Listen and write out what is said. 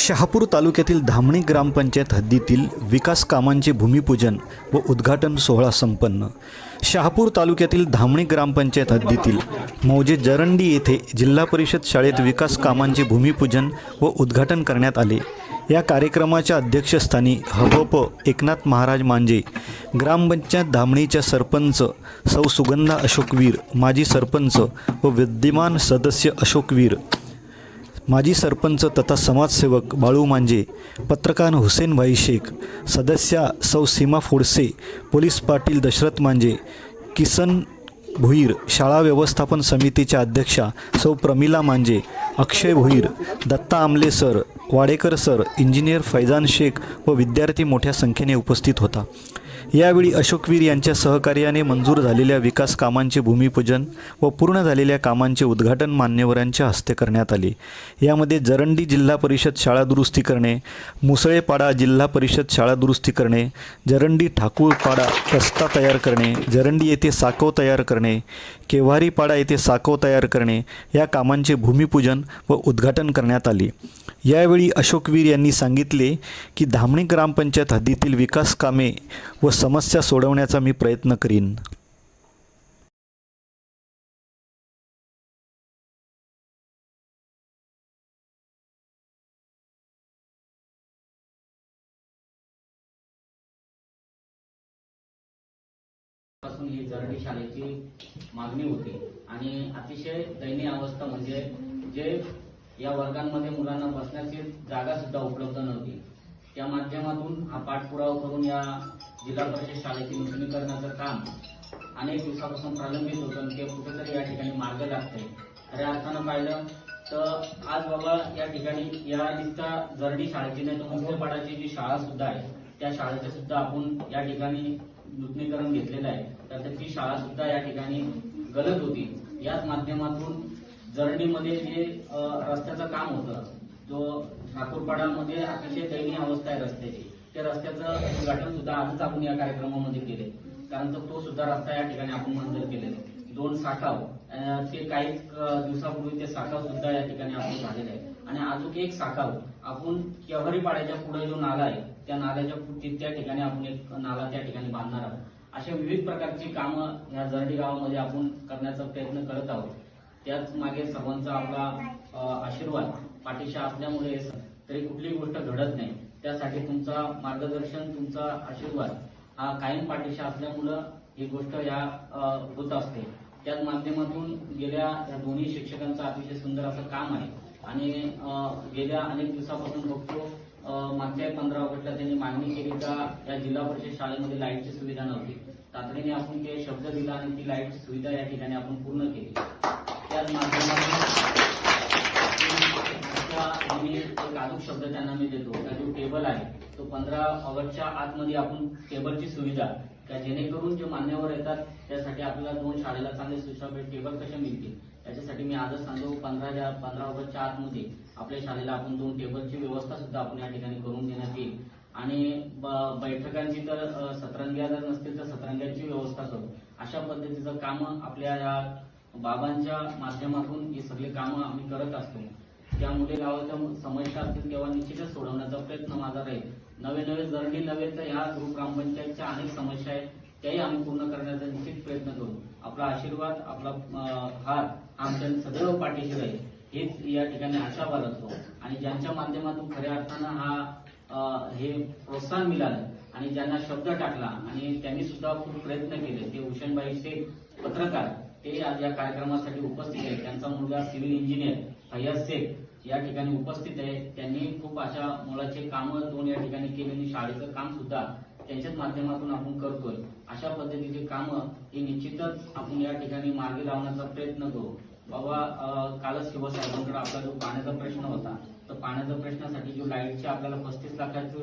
शहापूर तालुक्यातील धामणी ग्रामपंचायत हद्दीतील विकास कामांचे भूमिपूजन व उद्घाटन सोहळा संपन्न. शहापूर तालुक्यातील धामणी ग्रामपंचायत हद्दीतील मौजे जरंडी येथे जिल्हा परिषद शाळेत विकास कामांचे भूमिपूजन व उद्घाटन करण्यात आले. या कार्यक्रमाच्या अध्यक्षस्थानी हबप एकनाथ महाराज मांजे ग्रामपंचायत धामणीच्या सरपंच सौ सुगंधा अशोकवीर माजी सरपंच व विद्यमान सदस्य अशोकवीर माजी सरपंच तथा समाजसेवक बाळू मांजे पत्रकार हुसेनभाई शेख सदस्या सौ सीमा फोडसे पोलीस पाटील दशरथ मांजे किसन भुईर शाळा व्यवस्थापन समितीच्या अध्यक्षा सौ प्रमिला मांजे Akshay Bhuir Datta Aamle sir Wadekar sir engineer Faizan Shaikh व विद्यार्थी मोठ्या संख्येने उपस्थित होता. यावेळी अशोकवीर यांच्या सहकार्याने मंजूर झालेल्या विकास कामांचे भूमिपूजन व पूर्ण झालेल्या कामांचे उद्घाटन मान्यवरांच्या हस्ते करण्यात आले. यामध्ये जरंडी जिल्हा परिषद शाळा दुरुस्ती करणे मुसळेपाडा जिल्हा परिषद शाळा दुरुस्ती करणे जरंडी ठाकूरपाडा रस्ता तयार करणे जरंडी येथे साकव तयार करणे केव्हारीपाडा येथे साखव तयार करणे या कामांचे भूमिपूजन व उद्घाटन करण्यात आले. यावेळी अशोकवीर यांनी सांगितले की धामणी ग्रामपंचायत हद्दीतील विकास कामे व समस्या सोडवण्याचा मी प्रयत्न करीन. वर्षापासून ही जरडी शाळेची मागणी होती. आणि अतिशय दयनीय अवस्था म्हणजे जे या वर्गांमध्ये मुलांना बसण्याची जागा सुद्धा उपलब्ध नव्हती. त्या माध्यमातून हा पाठपुरावा करून या जिल्हा परिषद शाळेचे नूतनीकरणाचं काम अनेक दिवसापासून प्रलंबित होतं ते कुठेतरी या ठिकाणी मार्ग लागते खऱ्या अर्थानं पाहिलं तर आज बाबा या ठिकाणी या निस्ता जरडी शाळेची नाही तर मुंबईपाडाची जी शाळा सुद्धा आहे त्या शाळेचे सुद्धा आपण या ठिकाणी नूतनीकरण घेतलेलं आहे. तर ती शाळा सुद्धा या ठिकाणी गलत होती. याच माध्यमातून जर्णीमध्ये जे रस्त्याचं काम होतं जो ठाकूरपाडामध्ये अतिशय दयनीय अवस्था आहे रस्त्याची. त्या रस्त्याचं उद्घाटन सुद्धा आजच आपण या कार्यक्रमामध्ये केले कारण तर तो सुद्धा रस्ता या ठिकाणी आपण मंजूर केलेला दोन साठाव ते काही दिवसापूर्वी ते साठाव सुद्धा या ठिकाणी आपण झालेले आहे आणि अजून एक साठाव आपण केव्हारी पाड्याच्या पुढे जो नाला आहे त्या नाल्याच्या पुढे त्या ठिकाणी आपण एक नाला त्या ठिकाणी बांधणार आहोत. अशा विविध प्रकारची कामं या जरडी गावामध्ये आपण करण्याचा प्रयत्न करत आहोत. त्याच मागे सर्वांचा आपला आशीर्वाद पाठीशा असल्यामुळे तरी कुठलीही गोष्ट घडत नाही. त्यासाठी तुमचा मार्गदर्शन तुमचा आशीर्वाद हा कायम पाठीशा असल्यामुळं ही गोष्ट या होत असते. त्याच माध्यमातून गेल्या या दोन्ही शिक्षकांचं अतिशय सुंदर असं काम आहे. आणि गेल्या अनेक दिवसापासून बघतो मागच्या पंधरा ऑगस्टला त्यांनी मागणी केली का या जिल्हा परिषद शाळेमध्ये लाईटची सुविधा नव्हती. तातडीने आपण ते शब्द दिला आणि ती लाईटची सुविधा या ठिकाणी आपण पूर्ण केली. त्याच माध्यमातून मी एक अजून शब्द त्यांना मी देतो. का जो टेबल आहे तो पंधरा ऑगस्टच्या आतमध्ये आपण टेबलची सुविधा का जेणेकरून जे मान्यवर येतात त्यासाठी आपल्याला दोन शाळेला चांगले सुशाबीत टेबल कसे मिळतील? त्याच्यासाठी मी आजच सांगतो पंधरा पंधरा ऑगस्टच्या आतमध्ये आपल्या शाळेला आपण दोन टेबलची व्यवस्था सुद्धा आपण या ठिकाणी करून देण्यात येईल. आणि ब- बैठकांची तर सतरंग्या जर नसतील तर सतरंग्यांची व्यवस्था करू. अशा पद्धतीचं काम आपल्या या बाबांच्या माध्यमातून ही सगळी कामं आम्ही करत असतो. त्यामुळे गावाच्या समस्या असतील तेव्हा निश्चितच सोडवण्याचा प्रयत्न माझा राहील. नवे नवे जर्नी नव्हे तर ह्या ग्रुप ग्रामपंचायतच्या अनेक समस्या आहेत. त्याही आम्ही पूर्ण करण्याचा निश्चित प्रयत्न करू. आपला आशीर्वाद आपला हात आमच्या सदैव पाठीशी राहील. हेच या ठिकाणी आशा बाळगतो आणि ज्यांच्या माध्यमातून खऱ्या अर्थानं हा हे प्रोत्साहन मिळालं आणि ज्यांना शब्द टाकला आणि त्यांनी सुद्धा खूप प्रयत्न केले ते हुशनबाई शेख पत्रकार ते आज या कार्यक्रमासाठी उपस्थित आहेत. त्यांचा मुलगा सिव्हिल इंजिनियर फैयाज शेख या ठिकाणी उपस्थित आहे. त्यांनी खूप अशा मुलाचे कामं दोन या ठिकाणी केले आणि शाळेचं काम सुद्धा त्यांच्याच माध्यमातून आपण करतोय. अशा पद्धतीचे कामं हे निश्चितच आपण या ठिकाणी मार्गी लावण्याचा प्रयत्न करू. बाबा कालच शिवसाहेबांकडे आपला जो पाण्याचा प्रश्न होता तर पाण्याच्या प्रश्नासाठी जो लाईटची आपल्याला पस्तीस लाखाची